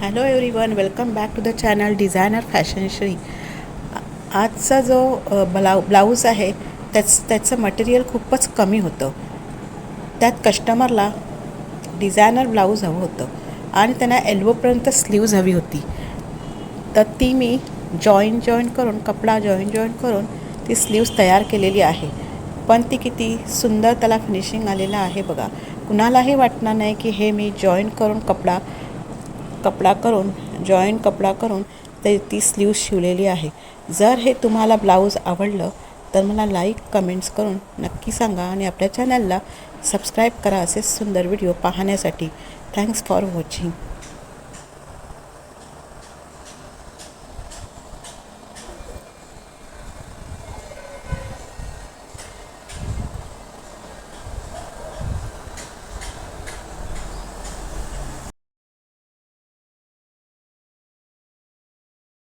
Hello everyone welcome back to the channel designer fashion Shri आजचा जो ब्लाउ blouse आहे त्याच त्याचं मटेरियल खूपच कमी होतं. त्यात कस्टमरला डिझायनर ब्लाऊज हवं होतं आणि त्यांना एल्बोपर्यंत स्लीव्ज हवी होती. तर ती मी जॉईन जॉईन करून कपडा जॉईन जॉईन करून ती स्लीव्ज तयार केलेली आहे. पण ती किती सुंदर त्याला फिनिशिंग आलेलं आहे बघा. कुणालाही वाटणार नाही की हे मी जॉईन करून कपडा कपडा करून जॉईंट कपडा करून ते ती स्लीव शिवलेली आहे. जर हे तुम्हाला ब्लाऊज आवडलं तर मला लाईक कमेंट्स करून नक्की सांगा आणि आपल्या चॅनलला सबस्क्राईब करा असे सुंदर व्हिडिओ पाहण्यासाठी. Thanks for watching